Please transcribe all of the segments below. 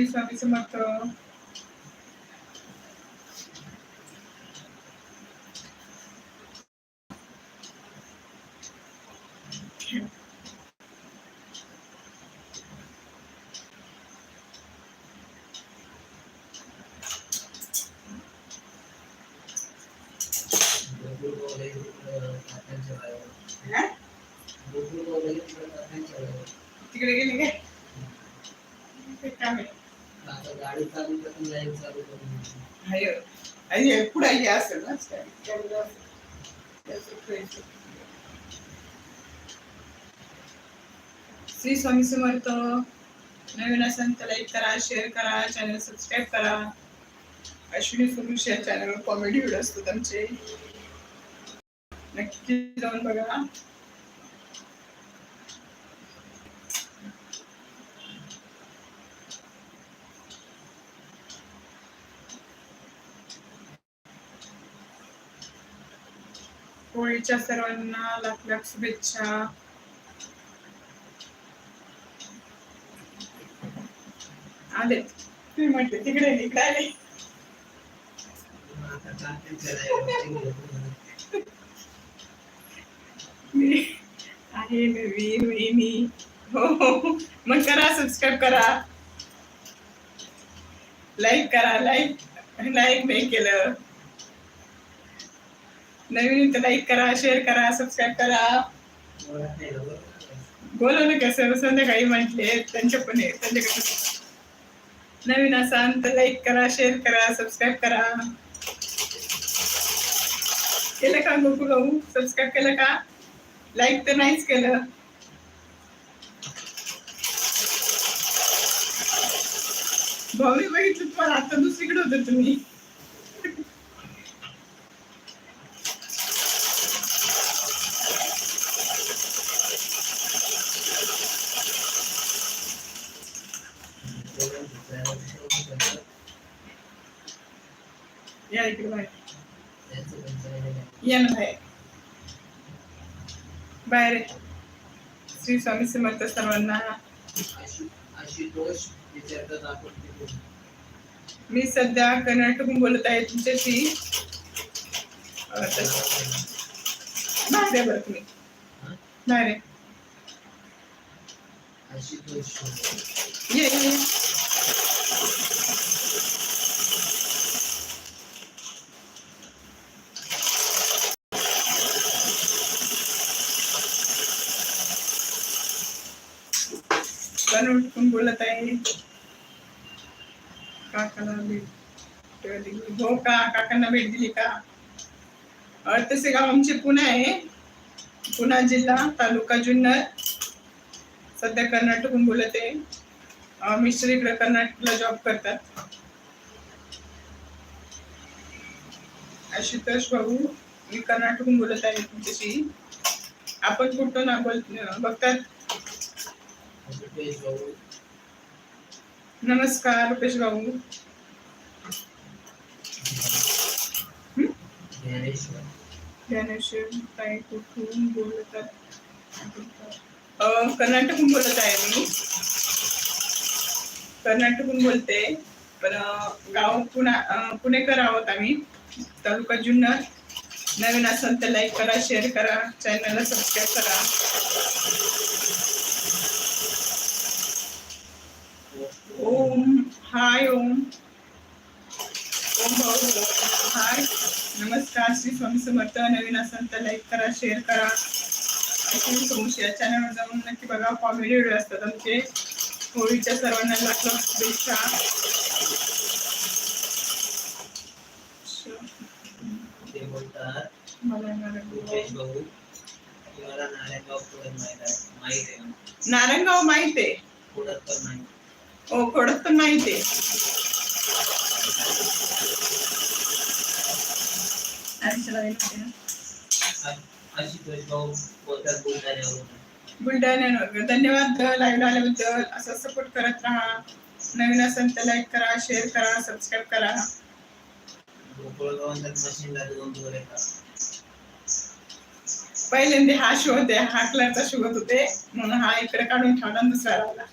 श्री स्वामी समर्थ हा? तिकडे गेली काय ते काम आहे गाडी चालू करून लाईव्ह चालू करून आणि पुढे हे असेल ना? श्री स्वामी समर्थ नवीन असेल तर लाईक करा शेअर करा चॅनल सबस्क्राईब करा. अश्विनी सुरुष या चॅनलवर कॉमेडी व्हिडिओ असतात आमचे. नक्की जाऊन बघा. होळीच्या सर्वांना लाख लाख शुभेच्छा. आले. तुम्ही म्हटले तिकडे इकडे आले आहे नवीन वहिनी. हो हो, हो. मग करा सबस्क्राईब करा. लाईक करा लाईक लाईक नाही केलं. नवीन तर लाईक करा शेअर करा सबस्क्राईब करा. ओळख ना, बरोबर. बोलवलं कसं संध्याकाळी म्हटले त्यांच्या पण आहे त्यांच्याकडे नवीन असाल तर लाईक करा शेअर करा सबस्क्राईब करा. केलं का गोकू भाऊ? सबस्क्राईब केलं का? लाईक तर नाहीच केलं. भाऊने बघितलं पण आता दुसरीकडे होतं तुम्ही तेवढं दुसऱ्याला विचारून करतात. या इकडे बाहेर. या ना बाहेर. बाहेर श्री स्वामी समर्थ सर्वांना. मी सध्या कर्नाटकहून बोलत आहे तुमच्याशी. बाहेर बरं तुम्ही. बाहेर ये ये, ये. बोलत आहे काकाला भेट दिली हो का काकांना भेट दिली का अं, तसे गाव आमचे पुणे आहे पुणा जिल्हा तालुका जुन्नर सध्या कर्नाटकहून बोलत. आहे मिस्टर इकडे कर्नाटकला जॉब करतात. आशुतोष भाऊ मी कर्नाटकहून बोलत आहे तुमच्याशी. आपण कुठून ना बोल बघतात. नमस्कार रुपेश भाऊ. ज्ञानेश्वर. ज्ञानेश्वर काय कुठून बोलतात? कर्नाटकहून बोलत आहे मी. कर्नाटकहून बोलते. पण गाव पुणा पुणेकर आहोत आम्ही. तालुका जुन्नर. नवीन असाल तर लाईक करा शेअर करा. चॅनलला सबस्क्राईब करा. ओम हाय ओम. ओम भाऊ. हाय. नमस्कार. श्री स्वामी समर्थ. नवीन असाल तर लाईक करा शेअर करा. अशी सोमशी या चॅनलवर जाऊन नक्की बघा कॉमेडी व्हिडिओ असतात आमचे होळीच्या सर्वांना लागलं शुभेच्छा ते बोलतात मला भाऊ तुम्हाला नारायणगाव पुढे माहीत आहे हो, माहीत आहे नारायणगाव माहीत आहे पुढं तर नाही हो खोडत पण माहीत आहे आधीच्या लाईन ना. आशुतोष भाऊ बोलतात बुलढाण्यावरून बुलढाण्यावर. धन्यवाद लाईव्ह आल्याबद्दल असं सपोर्ट करत राहा. नवीन असेल तर लाईक करा शेअर करा सबस्क्राईब करा. पहिल्यांदा हा शो होते. हा कलरचा शो होते म्हणून हा इकडे काढून ठेवला दुसरा लावला.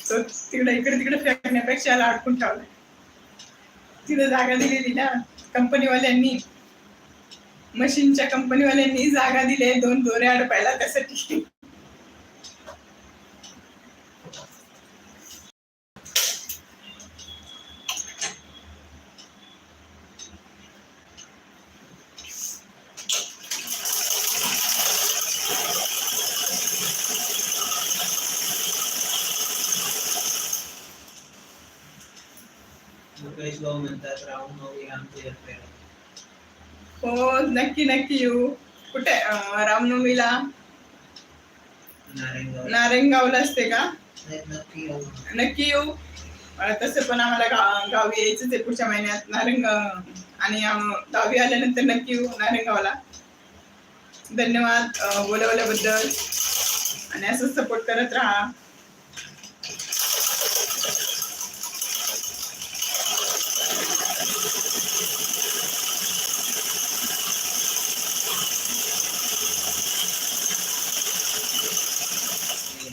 तो तिकडे इकडे तिकडे फेकण्यापेक्षा याला अडकून ठेवलं तिथे जागा दिलेली ना कंपनीवाल्यांनी मशीनच्या कंपनीवाल्यांनी जागा दिली दोन दोरे अडपायला त्यासाठी. मुकेश भाऊ म्हणतात रामनवमी आमच्या आमचे हो नक्की नक्की येऊ. कुठे? रामनवमीला? नारायणगाव. नारायणगावला असते का? नक्की येऊ. तसं पण आम्हाला गा- गावी यायचंच आहे पुढच्या महिन्यात. नारंग आणि गावी आल्यानंतर नक्की येऊ नारंगावला धन्यवाद बोलवल्याबद्दल. आणि असं सपोर्ट करत राहा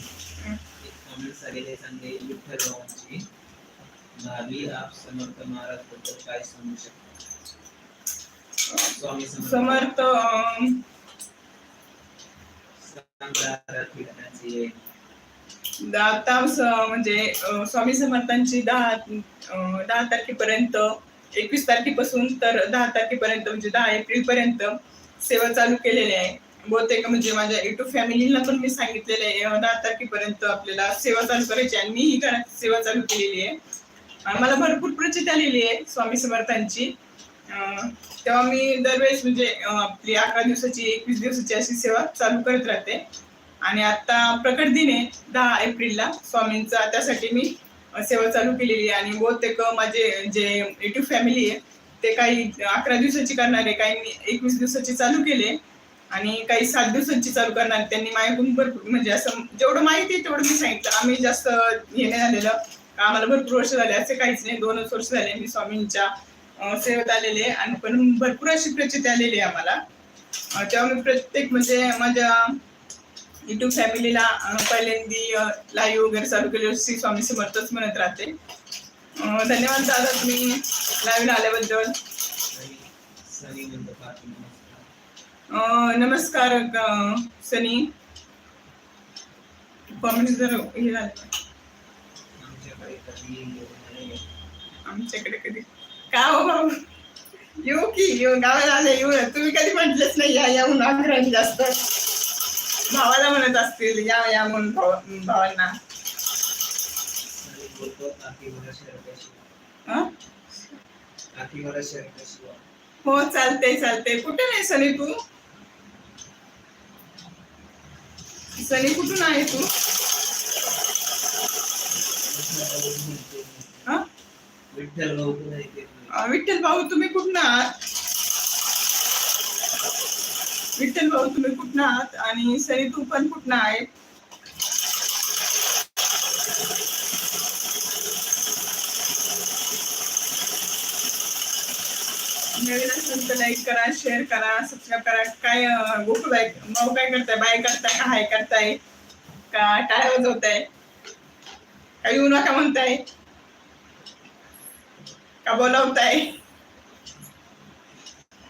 कॉमेंट्स आलेले सांगे विठ्ठल भावांची दहावी आप समर्थ महाराजबद्दल काय सांगू शकता स्वामी समर्थ समर्थ म्हणजे स्वामी समर्थांची दहा दहा तारखेपर्यंत एकवीस तारखेपासून तर दहा तारखेपर्यंत म्हणजे दहा एप्रिल पर्यंत सेवा चालू केलेली आहे बहुतेक म्हणजे माझ्या युट्यूब फॅमिलीला पण मी सांगितलेलं आहे दहा तारखेपर्यंत आपल्याला सेवा चालू करायची आहे. आणि मीही घरात सेवा चालू केलेली आहे मला भरपूर प्रचित आलेली आहे स्वामी समर्थांची. तेव्हा मी दरवेळेस म्हणजे आपली अकरा दिवसाची एकवीस दिवसाची अशी सेवा चालू करत राहते. आणि आता प्रकट दिन आहे दहा एप्रिलला स्वामींचा. त्यासाठी मी सेवा चालू केलेली आहे. आणि बहुतेक माझे जे युट्यूब फॅमिली आहे ते काही अकरा दिवसाची करणार आहे काही एकवीस दिवसाची चालू केले आणि काही सात दिवसांची चालू करणार आहे. त्यांनी माझ्याकडून भरपूर म्हणजे असं जेवढं माहिती आहे तेवढं मी सांगितलं. आम्ही जास्त हे नाही झालेलं. आम्हाला भरपूर वर्ष झाले. असे काहीच नाही. दोनच वर्ष झाले मी स्वामींच्या सेवेत आलेले आहे. आणि पण भरपूर अशी प्रचिती आलेली आहे आम्हाला. तेव्हा मी प्रत्येक म्हणजे माझ्या युट्यूब फॅमिलीला पहिल्यांदी लाईव्ह वगैरे चालू केले श्री स्वामी समर्थच म्हणत राहते. धन्यवाद दादा तुम्ही लाईव्ह आल्याबद्दल. नमस्कार सनी. कॉमेंट जर हे झालं. आमच्याकडे कधी? का हो भाऊ येऊ की येऊ. गावाला आले येऊ. ना. तुम्ही कधी म्हटलेच नाही या येऊन आग्रही जास्त. भावाला म्हणत असतील या या म्हणून भाव- भावांना. हो? चालते चालते कुठे नाही सनी तू? सनी कुठून आहे तू? हा? विठ्ठल भाऊ विठ्ठल भाऊ तुम्ही कुठं आहात विठ्ठल भाऊ तुम्ही कुठं आहात आणि सई तू पण कुठं आहे नवीन असेल तर लाईक करा शेअर करा सबस्क्राईब करा. काय अं, गोकुळ मग काय करताय? बाय करताय का हाय करताय? का टाळ्या वाजवताय? का येऊ नका म्हणताय? का बोलावताय?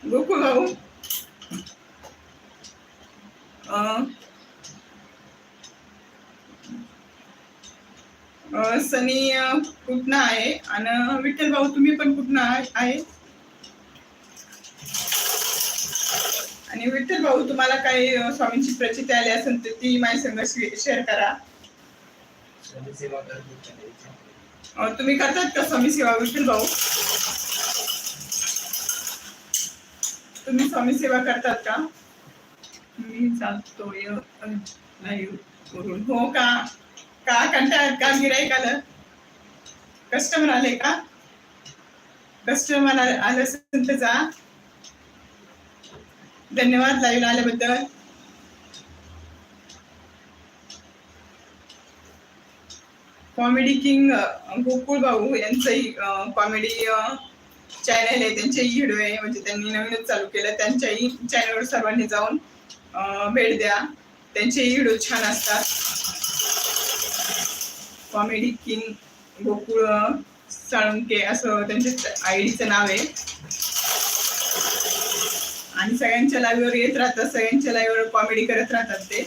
गोकुळ भाऊ सनी कुठनं आहे? आणि विठ्ठल भाऊ तुम्ही पण कुठनं आहे? आणि विठ्ठल भाऊ तुम्हाला काही स्वामींची प्रचिती आली असेल तर ती माझ्या संघ शेअर करा स्वामी सेवा करतो करायची अं, तुम्ही करतात का स्वामी सेवा विठ्ठल भाऊ? तुम्ही स्वामी सेवा करतात का? मी चालतो नाही करून. हो का? का कंटाळत का गिराईक आलं कस्टमर आले का? कस्टमर आलं असेल तर जा. धन्यवाद लाईव्ह आल्याबद्दल. कॉमेडी किंग गोकुळ भाऊ यांचंही कॉमेडी चॅनल आहे. त्यांचेही व्हिडिओ आहे. म्हणजे त्यांनी नवीनच चालू केलं. त्यांच्याही चॅनलवर सर्वांनी जाऊन भेट द्या. त्यांचेही व्हिडिओ छान असतात. कॉमेडी किंग गोकुळ साळुंके असं त्यांच्या आयडीचं नाव आहे. आणि सगळ्यांच्या लाईव्हवर येत राहतात. सगळ्यांच्या लाईव्हवर कॉमेडी करत राहतात ते.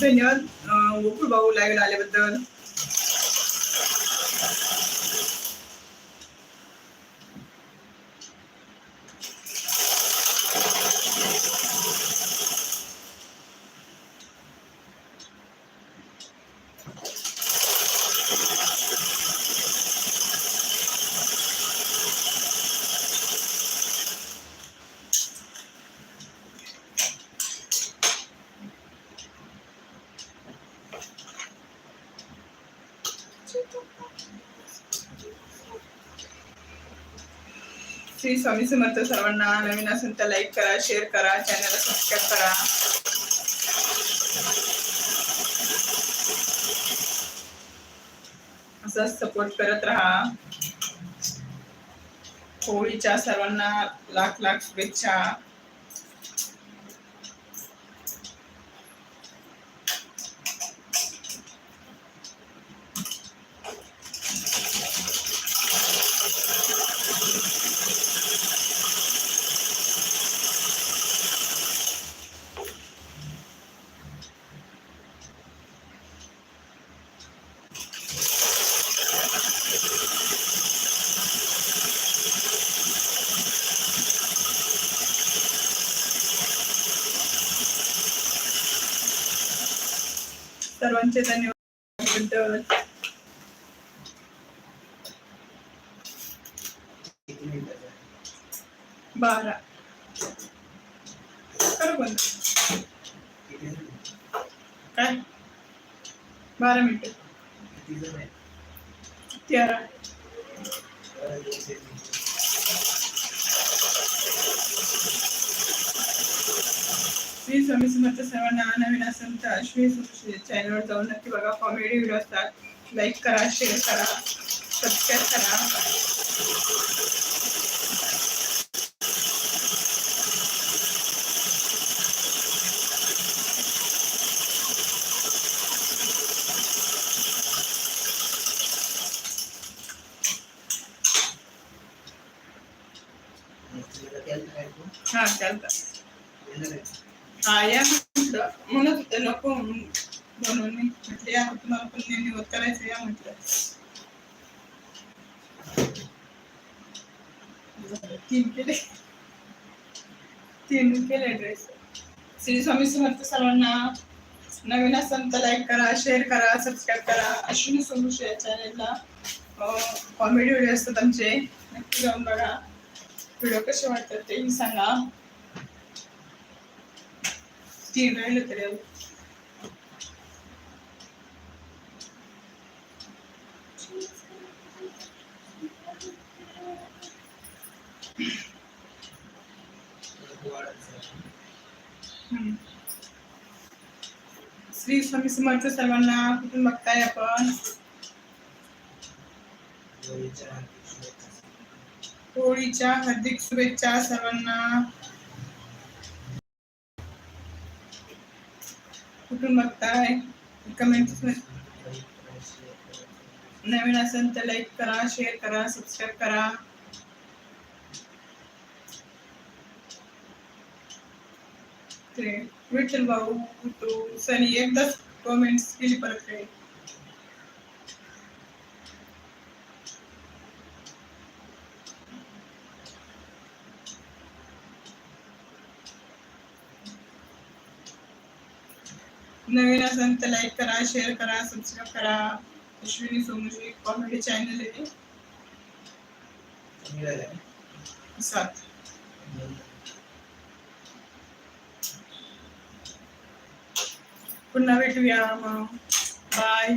धन्यवाद गोकुळ भाऊ लाईव्ह आल्याबद्दल श्री स्वामी समर्थ सर्वांना नवीन असेल तर लाईक करा शेअर करा चॅनलला सबस्क्राईब करा. असंच सपोर्ट करत राहा. होळीच्या सर्वांना लाख लाख शुभेच्छा. आमचे धन्यवाद. बारा. बंद. काय? बारा मिनिट. किती तेरा बरं, दोन तीन मिनिटं. श्री स्वामी समर्थ सर्वांना नवीन असेल तर श्री चॅनलवर जाऊन नक्की बघा. कॉमेडी व्हिडिओ असतात. लाईक करा शेअर करा सबस्क्राईब करा आणि तुला केलं काय तू? हा चालतं येणार आहे? हा या म्हटलं म्हणत होते नको म्हणून मी म्हटले या तुम्हाला पण निवड करायचं या म्हटलं. तीन केले. तीन केले ड्रेस श्री स्वामी समर्थ सर्वांना नवीन असेल तर लाईक करा शेअर करा सबस्क्राईब करा. अश्विनी सोमूश या चॅनेलला कॉमेडी व्हिडिओ असतात आमचे. नक्की जाऊन बघा. व्हिडिओ कसे वाटतात तेही सांगा. Sí, no lo creo. Shri Swami Samarth सर्वांना कुठून बघताय आपण होळीच्या होळीच्या हार्दिक शुभेच्छा सर्वांना कुठून बघताय कमेंट लाईक करा, करा. नवीन असेल तर लाईक करा शेअर करा सबस्क्राईब करा ते विठ्ठल भाऊ तू सनी एकदाच कमेंट्स केली परत काही नवीन असेल तर लाईक करा शेअर करा सबस्क्राईब करा। अश्विनी सोमजी कॉमेडी चॅनल आहे? सात। पुन्हा भेटूया मग बाय